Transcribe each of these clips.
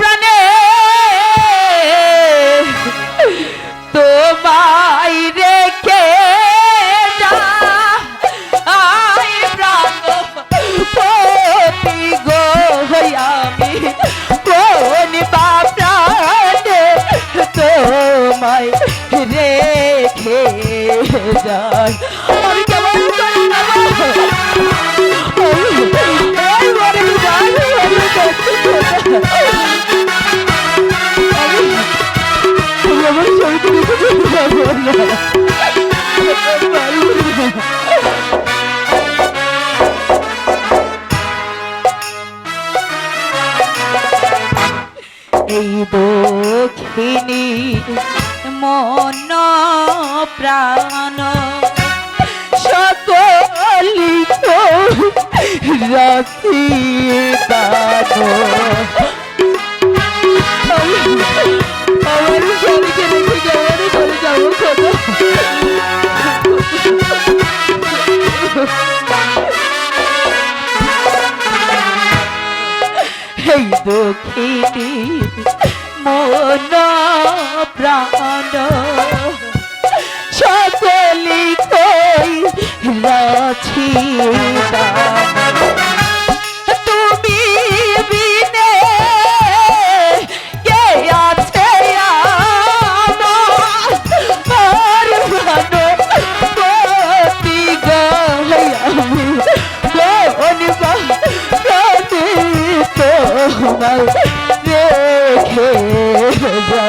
প্রাণে তোমায় রেখে তোমায় রেখে যাই। আমি কেমন করে এই দক্ষিণী মন প্রাণ সকলি রাখি দান এই দুঃখিনী মন প্রাণ। সকলি কই রাছি তোমায় রেখে যা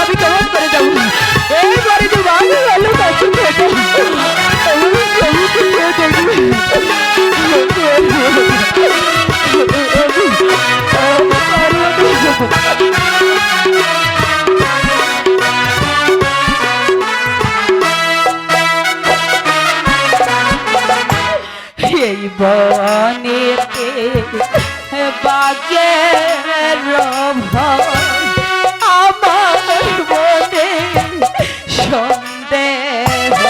আমি কেমন করে যাব এই বাড়ি তো বাড়ি গেল কাছে বাজে রভ আমার মনে সন্দেহ।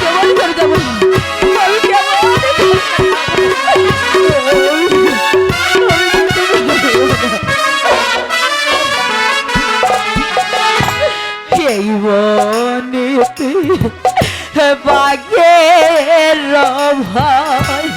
কেমন করে যাব? বাগের ভয়